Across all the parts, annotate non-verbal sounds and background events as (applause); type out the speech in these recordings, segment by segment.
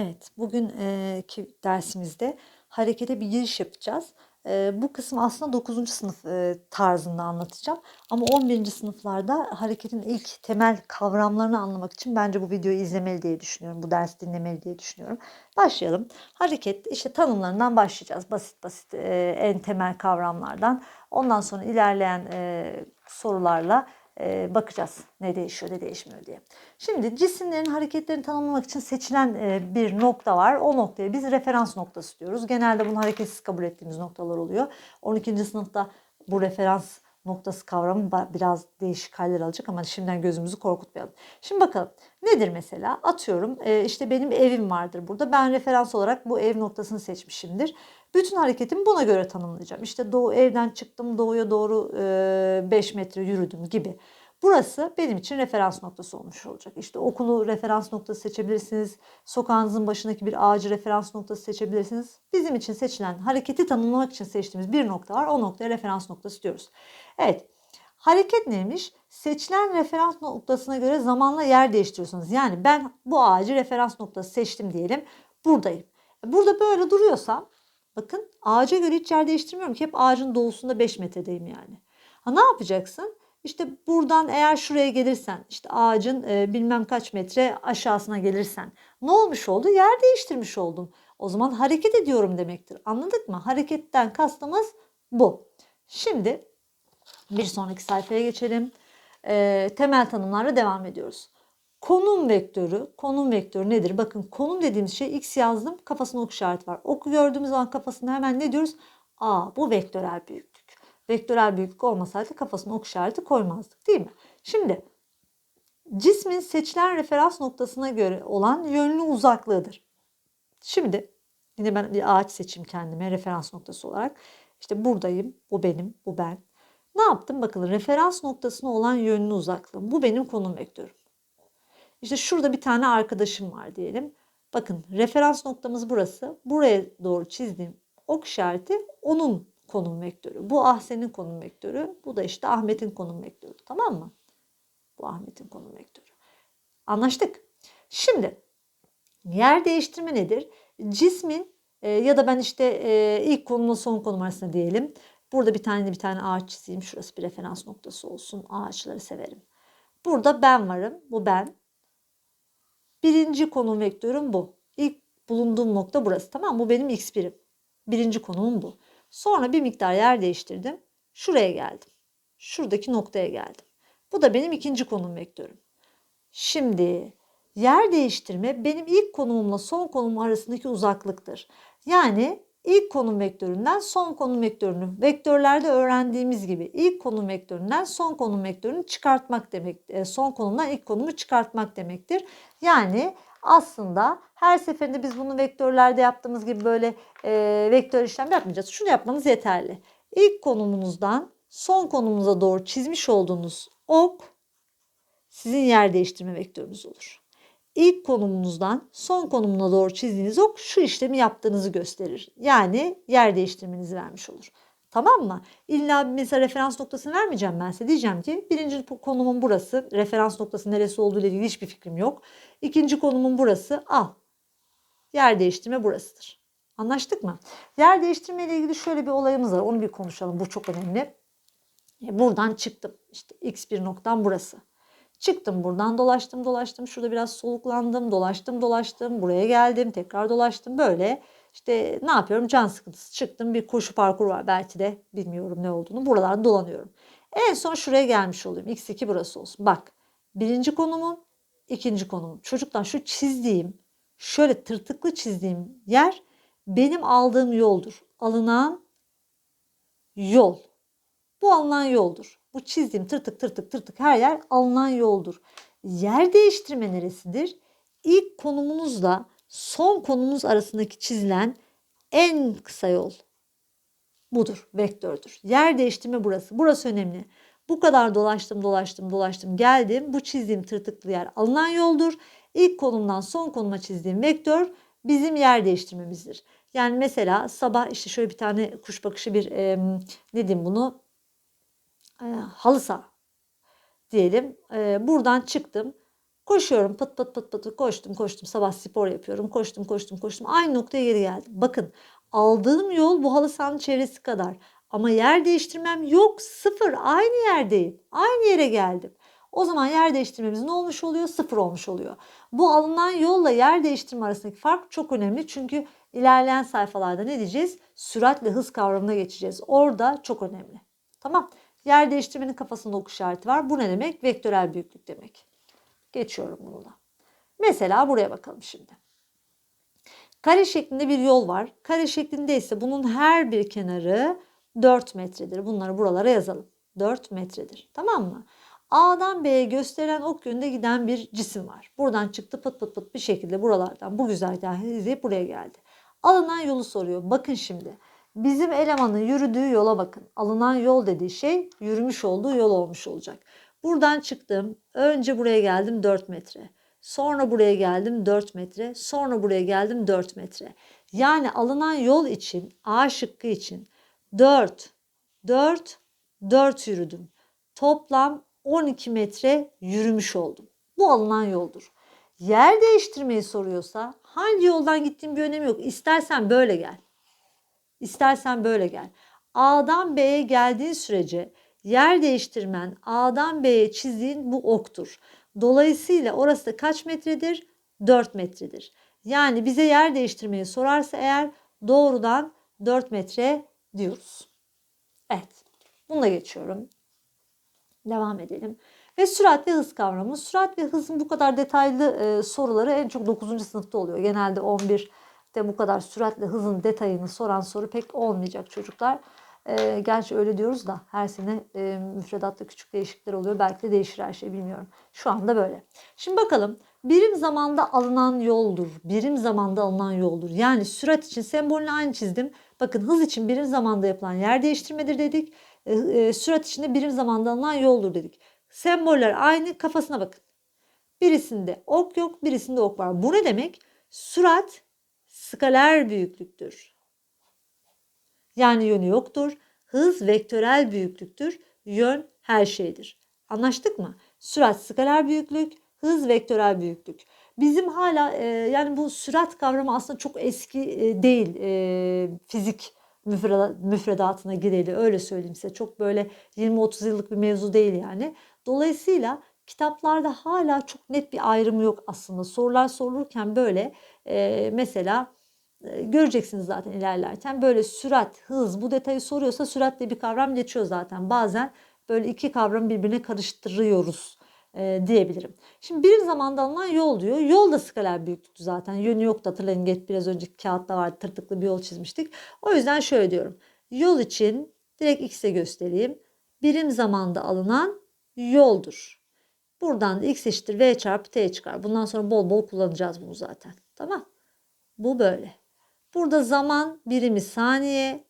Evet, bugünkü dersimizde harekete bir giriş yapacağız. Bu kısmı aslında 9. sınıf tarzında anlatacağım. Ama 11. sınıflarda hareketin ilk temel kavramlarını anlamak için bence bu videoyu izlemeli diye düşünüyorum. Bu dersi dinlemeli diye düşünüyorum. Başlayalım. Hareket işte tanımlarından başlayacağız. Basit basit en temel kavramlardan. Ondan sonra ilerleyen sorularla eee, bakacağız ne değişiyor ne değişmiyor diye. Şimdi cisimlerin hareketlerini tanımlamak için seçilen e, bir nokta var. O noktaya biz referans noktası diyoruz. Genelde bunu hareketsiz kabul ettiğimiz noktalar oluyor. 12. sınıfta bu referans noktası kavramı biraz değişik haller alacak ama şimdiden gözümüzü korkutmayalım. Şimdi bakalım nedir mesela? Atıyorum e, işte benim evim vardır burada. Ben referans olarak bu ev noktasını seçmişimdir. Bütün hareketimi buna göre tanımlayacağım. İşte doğu evden çıktım doğuya doğru 5 metre yürüdüm gibi. Burası benim için referans noktası olmuş olacak. İşte okulu referans noktası seçebilirsiniz. Sokağınızın başındaki bir ağacı referans noktası seçebilirsiniz. Bizim için seçilen hareketi tanımlamak için seçtiğimiz bir nokta var. O noktaya referans noktası diyoruz. Evet. Hareket neymiş? Seçilen referans noktasına göre zamanla yer değiştiriyorsunuz. Yani ben bu ağacı referans noktası seçtim diyelim. Buradayım. Burada böyle duruyorsam bakın ağaca göre hiç yer değiştirmiyorum ki hep ağacın doğusunda 5 metredeyim yani. Ha ne yapacaksın? İşte buradan eğer şuraya gelirsen işte ağacın e, bilmem kaç metre aşağısına gelirsen ne olmuş oldu? Yer değiştirmiş oldum. O zaman hareket ediyorum demektir. Anladık mı? Hareketten kastımız bu. Şimdi bir sonraki sayfaya geçelim. E, temel tanımlarla devam ediyoruz. Konum vektörü, konum vektörü nedir? Bakın konum dediğimiz şey x yazdım, kafasında ok işareti var. Oku gördüğümüz zaman kafasında hemen ne diyoruz? Aa bu vektörel büyüklük. Vektörel büyüklük olmasaydı kafasına ok işareti koymazdık değil mi? Şimdi cismin seçilen referans noktasına göre olan yönlü uzaklığıdır. Şimdi yine ben bir ağaç seçeyim kendime referans noktası olarak. İşte buradayım, bu benim, bu ben. Ne yaptım? Bakın referans noktasına olan yönlü uzaklığım. Bu benim konum vektörüm. İşte şurada bir tane arkadaşım var diyelim. Bakın referans noktamız burası. Buraya doğru çizdiğim ok işareti onun konum vektörü. Bu Ahsen'in konum vektörü. Bu da işte Ahmet'in konum vektörü. Tamam mı? Bu Ahmet'in konum vektörü. Anlaştık. Şimdi yer değiştirme nedir? Cismin e, ya da ben işte e, ilk konumla son konum arasında diyelim. Burada bir tane bir tane ağaç çizeyim. Şurası bir referans noktası olsun. Ağaçları severim. Burada ben varım. Bu ben. Birinci konum vektörüm bu. İlk bulunduğum nokta burası. Tamam? Bu benim x birim. Birinci konumum bu. Sonra bir miktar yer değiştirdim. Şuraya geldim. Şuradaki noktaya geldim. Bu da benim ikinci konum vektörüm. Şimdi yer değiştirme benim ilk konumumla son konum arasındaki uzaklıktır. Yani ilk konum vektöründen son konum vektörünü vektörlerde öğrendiğimiz gibi ilk konum vektöründen son konum vektörünü çıkartmak demek. e, Son konumdan ilk konumu çıkartmak demektir. Yani aslında her seferinde biz bunu vektörlerde yaptığımız gibi böyle e, vektör işlem yapmayacağız. Şunu yapmanız yeterli. İlk konumunuzdan son konumunuza doğru çizmiş olduğunuz ok sizin yer değiştirme vektörünüz olur. İlk konumunuzdan son konumuna doğru çizdiğiniz ok şu işlemi yaptığınızı gösterir. Yani yer değiştirmenizi vermiş olur. Tamam mı? İlla mesela referans noktasını vermeyeceğim ben size. Diyeceğim ki birinci konumun burası. Referans noktası neresi olduğu ile ilgili hiçbir fikrim yok. İkinci konumun burası. Al. Yer değiştirme burasıdır. Anlaştık mı? Yer değiştirme ile ilgili şöyle bir olayımız var. Onu bir konuşalım. Bu çok önemli. E, Buradan çıktım. İşte x bir noktam burası. Çıktım buradan dolaştım dolaştım. Şurada biraz soluklandım. Dolaştım dolaştım. Buraya geldim. Tekrar dolaştım. Böyle işte ne yapıyorum? Can sıkıntısı. Çıktım. Bir koşu parkuru var. Belki de bilmiyorum ne olduğunu. Buralarda dolanıyorum. En son şuraya gelmiş olayım. X2 burası olsun. Bak. Birinci konumum. ikinci konumum. Çocuklar şu çizdiğim şöyle tırtıklı çizdiğim yer benim aldığım yoldur. Alınan yol. Bu alınan yoldur. Bu çizdiğim tırtık tırtık tırtık her yer alınan yoldur. Yer değiştirme neresidir? İlk konumunuzla son konumunuz arasındaki çizilen en kısa yol budur, vektördür. Yer değiştirme burası. Burası önemli. Bu kadar dolaştım, dolaştım, dolaştım, geldim. Bu çizdiğim tırtıklı yer alınan yoldur. İlk konumdan son konuma çizdiğim vektör bizim yer değiştirmemizdir. Yani mesela sabah işte şöyle bir tane kuş bakışı bir e, ne diyeyim bunu e, halı saha diyelim. E, buradan çıktım. Koşuyorum pıt pıt pıt pıt koştum koştum sabah spor yapıyorum koştum koştum koştum aynı noktaya geri geldim. Bakın aldığım yol bu halı sahanın çevresi kadar ama yer değiştirmem yok sıfır aynı yerdeyim aynı yere geldim. O zaman yer değiştirmemiz ne olmuş oluyor? Sıfır olmuş oluyor. Bu alınan yolla yer değiştirme arasındaki fark çok önemli. Çünkü ilerleyen sayfalarda ne diyeceğiz? Sürat ve hız kavramına geçeceğiz. Orada çok önemli. Tamam. Yer değiştirmenin kafasında ok işareti var. Bu ne demek? Vektörel büyüklük demek. Geçiyorum bunu. Mesela buraya bakalım şimdi. Kare şeklinde bir yol var. Kare şeklinde ise bunun her bir kenarı 4 metredir. Bunları buralara yazalım. 4 metredir. Tamam mı? A'dan B'ye gösterilen ok yönünde giden bir cisim var. Buradan çıktı pıt pıt pıt bir şekilde buralardan bu güzergahı izleyip buraya geldi. Alınan yolu soruyor. Bakın şimdi. Bizim elemanın yürüdüğü yola bakın. Alınan yol dediği şey yürümüş olduğu yol olmuş olacak. Buradan çıktım. Önce buraya geldim 4 metre. Sonra buraya geldim 4 metre. Sonra buraya geldim 4 metre. Yani alınan yol için A şıkkı için 4, 4, 4 yürüdüm. Toplam 12 metre yürümüş oldum. Bu alınan yoldur. Yer değiştirmeyi soruyorsa hangi yoldan gittiğim bir önemi yok. İstersen böyle gel. İstersen böyle gel. A'dan B'ye geldiğin sürece yer değiştirmen A'dan B'ye çizdiğin bu oktur. Dolayısıyla orası da kaç metredir? 4 metredir. Yani bize yer değiştirmeyi sorarsa eğer doğrudan 4 metre diyoruz. Evet. Bununla geçiyorum. Devam edelim. Ve sürat ve hız kavramı. Sürat ve hızın bu kadar detaylı e, soruları en çok 9. sınıfta oluyor. Genelde 11'de bu kadar süratle hızın detayını soran soru pek olmayacak çocuklar. E, gerçi öyle diyoruz da her sene e, müfredatta küçük değişiklikler oluyor. Belki de değişir her şey bilmiyorum. Şu anda böyle. Şimdi bakalım. Birim zamanda alınan yoldur. Birim zamanda alınan yoldur. Yani sürat için sembolünü aynı çizdim. Bakın hız için birim zamanda yapılan yer değiştirmedir dedik. E, e, sürat içinde birim zamanda alınan yoldur dedik. Semboller aynı kafasına bakın. Birisinde ok yok, birisinde ok var. Bu ne demek? Sürat skaler büyüklüktür. Yani yönü yoktur. Hız vektörel büyüklüktür. Yön her şeydir. Anlaştık mı? Sürat skaler büyüklük, hız vektörel büyüklük. Bizim hala e, yani bu sürat kavramı aslında çok eski e, değil e, fizik müfredatına gireli öyle söyleyeyim size. Çok böyle 20-30 yıllık bir mevzu değil yani. Dolayısıyla kitaplarda hala çok net bir ayrımı yok aslında. Sorular sorulurken böyle e, mesela göreceksiniz zaten ilerlerken böyle sürat, hız bu detayı soruyorsa sürat diye bir kavram geçiyor zaten. Bazen böyle iki kavramı birbirine karıştırıyoruz e, diyebilirim. Şimdi bir zamanda alınan yol diyor. Yol da skaler büyüklüktü zaten. Yönü yoktu hatırlayın geç biraz önceki kağıtta vardı tırtıklı bir yol çizmiştik. O yüzden şöyle diyorum. Yol için direkt x'e göstereyim. Birim zamanda alınan yoldur. Buradan da x eşittir v çarpı t çıkar. Bundan sonra bol bol kullanacağız bunu zaten. Tamam. Bu böyle. Burada zaman birimi saniye,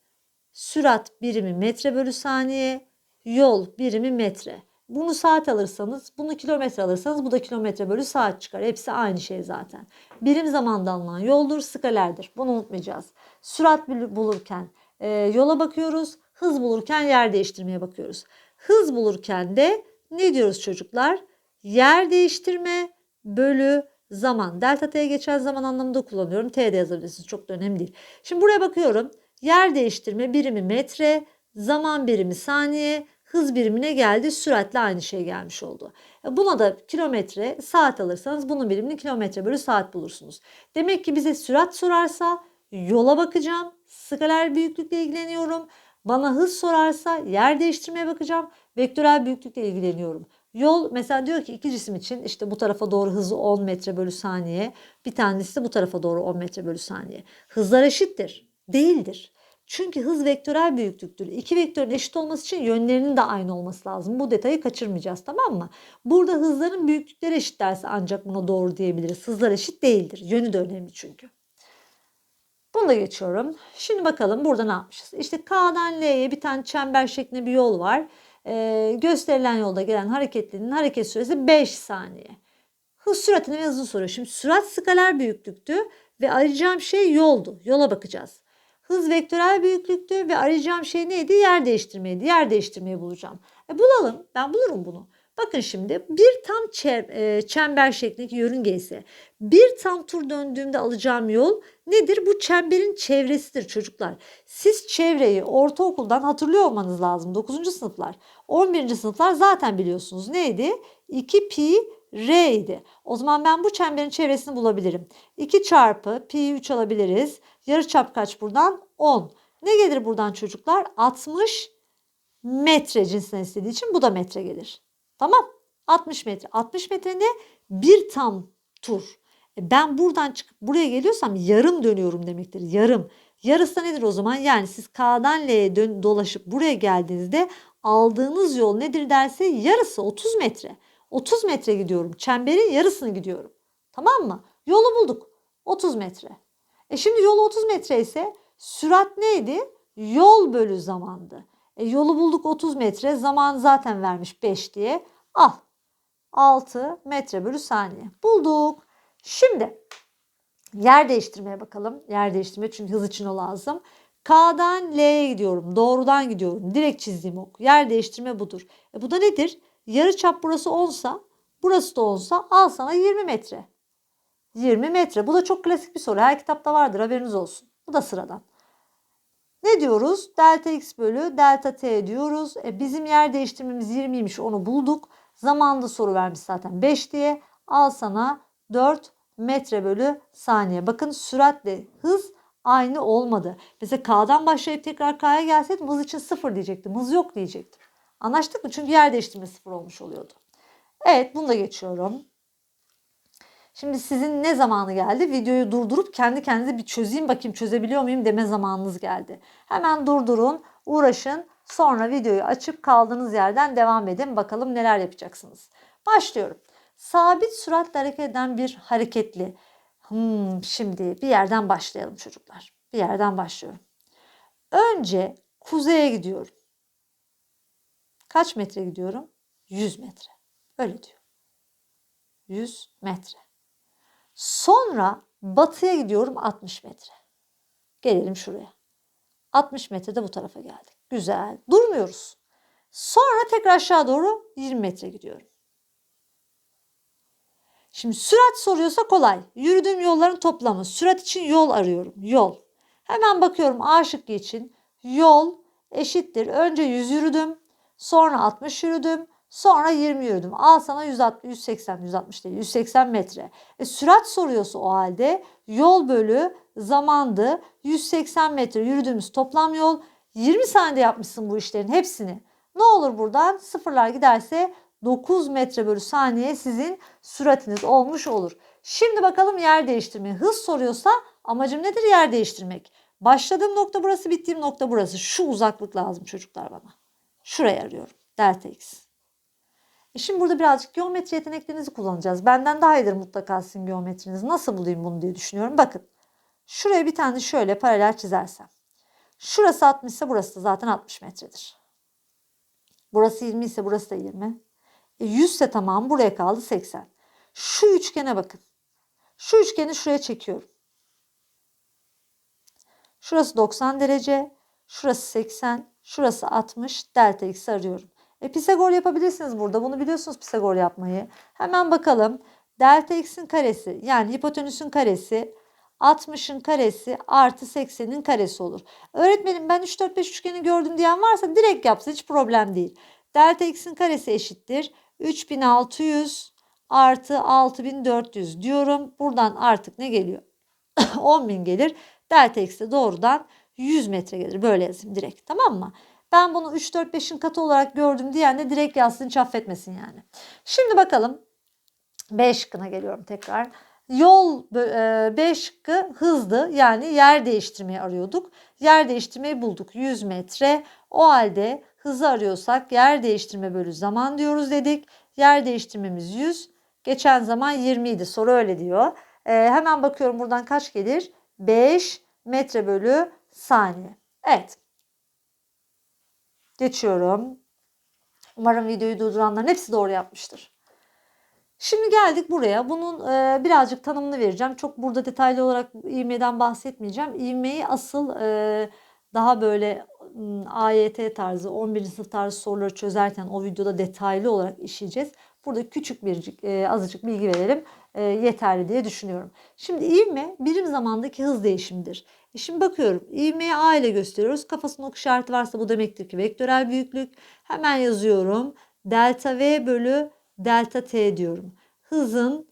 sürat birimi metre bölü saniye, yol birimi metre. Bunu saat alırsanız, bunu kilometre alırsanız bu da kilometre bölü saat çıkar. Hepsi aynı şey zaten. Birim zamanda alınan yoldur, skalerdir. Bunu unutmayacağız. Sürat bulurken e, yola bakıyoruz, hız bulurken yer değiştirmeye bakıyoruz. Hız bulurken de ne diyoruz çocuklar? Yer değiştirme bölü zaman. Delta T'ye geçen zaman anlamında kullanıyorum. T de yazabilirsiniz. Çok da önemli değil. Şimdi buraya bakıyorum. Yer değiştirme birimi metre, zaman birimi saniye, hız birimine geldi. Süratle aynı şey gelmiş oldu. E, buna da kilometre, saat alırsanız bunun birimini kilometre bölü saat bulursunuz. Demek ki bize sürat sorarsa yola bakacağım. Skaler büyüklükle ilgileniyorum. Bana hız sorarsa yer değiştirmeye bakacağım. Vektörel büyüklükle ilgileniyorum. Yol mesela diyor ki iki cisim için işte bu tarafa doğru hızı 10 metre bölü saniye. Bir tanesi de bu tarafa doğru 10 metre bölü saniye. Hızlar eşittir. Değildir. Çünkü hız vektörel büyüklüktür. İki vektörün eşit olması için yönlerinin de aynı olması lazım. Bu detayı kaçırmayacağız tamam mı? Burada hızların büyüklükleri eşit derse ancak buna doğru diyebiliriz. Hızlar eşit değildir. Yönü de önemli çünkü. Bunu da geçiyorum. Şimdi bakalım burada ne yapmışız? İşte K'dan L'ye bir tane çember şeklinde bir yol var. Ee, gösterilen yolda gelen hareketlinin hareket süresi 5 saniye. Hız süratini ve hızı soruyor. Şimdi sürat skaler büyüklüktü ve arayacağım şey yoldu. Yola bakacağız. Hız vektörel büyüklüktü ve arayacağım şey neydi? Yer değiştirmeydi. Yer değiştirmeyi bulacağım. E bulalım. Ben bulurum bunu. Bakın şimdi bir tam e, çember şeklindeki yörünge ise bir tam tur döndüğümde alacağım yol nedir? Bu çemberin çevresidir çocuklar. Siz çevreyi ortaokuldan hatırlıyor olmanız lazım 9. sınıflar. 11. sınıflar zaten biliyorsunuz neydi? 2 pi r idi. O zaman ben bu çemberin çevresini bulabilirim. 2 çarpı pi 3 alabiliriz. Yarıçap kaç buradan? 10. Ne gelir buradan çocuklar? 60 metre cinsinden istediği için bu da metre gelir. Tamam. 60 metre. 60 metre ne? Bir tam tur. E ben buradan çıkıp buraya geliyorsam yarım dönüyorum demektir. Yarım. Yarısı da nedir o zaman? Yani siz K'dan L'ye dön, dolaşıp buraya geldiğinizde aldığınız yol nedir derse yarısı 30 metre. 30 metre gidiyorum. Çemberin yarısını gidiyorum. Tamam mı? Yolu bulduk. 30 metre. E şimdi yol 30 metre ise sürat neydi? Yol bölü zamandı. E yolu bulduk 30 metre. Zaman zaten vermiş 5 diye. Al. 6 metre bölü saniye. Bulduk. Şimdi yer değiştirmeye bakalım. Yer değiştirme çünkü hız için o lazım. K'dan L'ye gidiyorum. Doğrudan gidiyorum. Direkt çizdiğim ok. Yer değiştirme budur. E bu da nedir? Yarı çap burası 10 sa burası da 10 sa al sana 20 metre. 20 metre. Bu da çok klasik bir soru. Her kitapta vardır haberiniz olsun. Bu da sıradan. Ne diyoruz? Delta x bölü delta t diyoruz. E bizim yer değiştirmemiz 20'ymiş onu bulduk. Zamanında soru vermiş zaten 5 diye. Al sana 4 metre bölü saniye. Bakın süratle hız aynı olmadı. Mesela K'dan başlayıp tekrar K'ya gelseydim hız için 0 diyecektim. Hız yok diyecektim. Anlaştık mı? Çünkü yer değiştirme 0 olmuş oluyordu. Evet bunu da geçiyorum. Şimdi sizin ne zamanı geldi? Videoyu durdurup kendi kendinize bir çözeyim bakayım çözebiliyor muyum deme zamanınız geldi. Hemen durdurun, uğraşın. Sonra videoyu açıp kaldığınız yerden devam edin. Bakalım neler yapacaksınız. Başlıyorum. Sabit süratle hareket eden bir hareketli. Hmm, şimdi bir yerden başlayalım çocuklar. Bir yerden başlıyorum. Önce kuzeye gidiyorum. Kaç metre gidiyorum? 100 metre. Öyle diyor. 100 metre. Sonra batıya gidiyorum 60 metre. Gelelim şuraya. 60 metrede bu tarafa geldik. Güzel. Durmuyoruz. Sonra tekrar aşağı doğru 20 metre gidiyorum. Şimdi sürat soruyorsa kolay. Yürüdüğüm yolların toplamı. Sürat için yol arıyorum. Yol. Hemen bakıyorum A şıkkı için. Yol eşittir. Önce 100 yürüdüm. Sonra 60 yürüdüm. Sonra 20 yürüdüm. Al sana 160, 180, 160 değil 180 metre. E, sürat soruyorsa o halde yol bölü zamandı. 180 metre yürüdüğümüz toplam yol 20 saniyede yapmışsın bu işlerin hepsini. Ne olur buradan sıfırlar giderse 9 metre bölü saniye sizin süratiniz olmuş olur. Şimdi bakalım yer değiştirme. Hız soruyorsa amacım nedir yer değiştirmek? Başladığım nokta burası, bittiğim nokta burası. Şu uzaklık lazım çocuklar bana. Şuraya arıyorum. Delta x. E şimdi burada birazcık geometri yeteneklerinizi kullanacağız. Benden daha iyidir mutlaka sizin geometriniz. Nasıl bulayım bunu diye düşünüyorum. Bakın. Şuraya bir tane şöyle paralel çizersem. Şurası 60 ise burası da zaten 60 metredir. Burası 20 ise burası da 20. E 100 ise tamam buraya kaldı 80. Şu üçgene bakın. Şu üçgeni şuraya çekiyorum. Şurası 90 derece. Şurası 80. Şurası 60. Delta x arıyorum. E, Pisagor yapabilirsiniz burada. Bunu biliyorsunuz Pisagor yapmayı. Hemen bakalım. Delta x'in karesi yani hipotenüsün karesi 60'ın karesi artı 80'in karesi olur. Öğretmenim ben 3, 4, 5 üçgeni gördüm diyen varsa direkt yapsın hiç problem değil. Delta x'in karesi eşittir. 3600 artı 6400 diyorum. Buradan artık ne geliyor? (coughs) 10.000 gelir. Delta x de doğrudan 100 metre gelir. Böyle yazayım direkt tamam mı? Ben bunu 3, 4, 5'in katı olarak gördüm diyen de direkt yazsın hiç affetmesin yani. Şimdi bakalım B şıkkına geliyorum tekrar. Yol e, B şıkkı hızlı yani yer değiştirmeyi arıyorduk. Yer değiştirmeyi bulduk 100 metre. O halde hızı arıyorsak yer değiştirme bölü zaman diyoruz dedik. Yer değiştirmemiz 100. Geçen zaman 20 idi soru öyle diyor. E, hemen bakıyorum buradan kaç gelir? 5 metre bölü saniye. Evet. Geçiyorum. Umarım videoyu durduranların hepsi doğru yapmıştır. Şimdi geldik buraya. Bunun e, birazcık tanımını vereceğim. Çok burada detaylı olarak ivmeden bahsetmeyeceğim. İvmeyi asıl e, daha böyle AYT tarzı 11. sınıf tarzı soruları çözerken o videoda detaylı olarak işleyeceğiz. Burada küçük bir e, azıcık bilgi verelim e, yeterli diye düşünüyorum. Şimdi ivme birim zamandaki hız değişimidir. E şimdi bakıyorum ivmeyi A ile gösteriyoruz. Kafasında ok işareti varsa bu demektir ki vektörel büyüklük. Hemen yazıyorum. Delta V bölü delta T diyorum. Hızın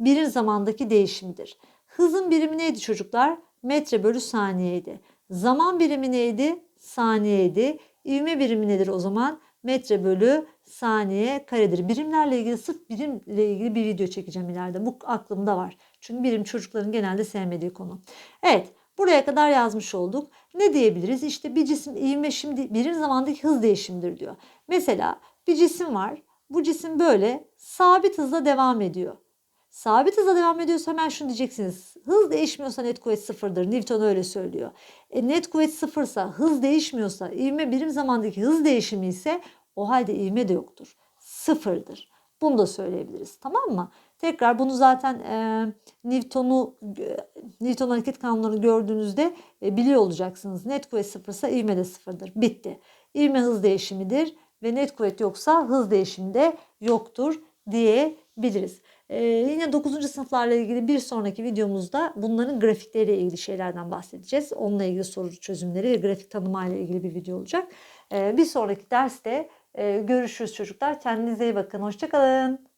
birim zamandaki değişimidir. Hızın birimi neydi çocuklar? Metre bölü saniyeydi. Zaman birimi neydi? Saniyeydi. İvme birimi nedir o zaman? Metre bölü saniye karedir. Birimlerle ilgili sırf birimle ilgili bir video çekeceğim ileride. Bu aklımda var. Çünkü birim çocukların genelde sevmediği konu. Evet. Buraya kadar yazmış olduk. Ne diyebiliriz? İşte bir cisim ivme şimdi birim zamandaki hız değişimidir diyor. Mesela bir cisim var. Bu cisim böyle sabit hızla devam ediyor. Sabit hızla devam ediyorsa hemen şunu diyeceksiniz. Hız değişmiyorsa net kuvvet sıfırdır. Newton öyle söylüyor. E, net kuvvet sıfırsa, hız değişmiyorsa, ivme birim zamandaki hız değişimi ise o halde ivme de yoktur. Sıfırdır. Bunu da söyleyebiliriz. Tamam mı? Tekrar bunu zaten e, Newton'u e, Newton hareket kanunlarını gördüğünüzde e, biliyor olacaksınız. Net kuvvet sıfırsa ivme de sıfırdır. Bitti. İvme hız değişimidir ve net kuvvet yoksa hız değişimi de yoktur diyebiliriz. Ee, yine 9. sınıflarla ilgili bir sonraki videomuzda bunların grafikleriyle ilgili şeylerden bahsedeceğiz. Onunla ilgili soru çözümleri ve grafik tanımayla ilgili bir video olacak. Ee, bir sonraki derste e, görüşürüz çocuklar. Kendinize iyi bakın. Hoşçakalın.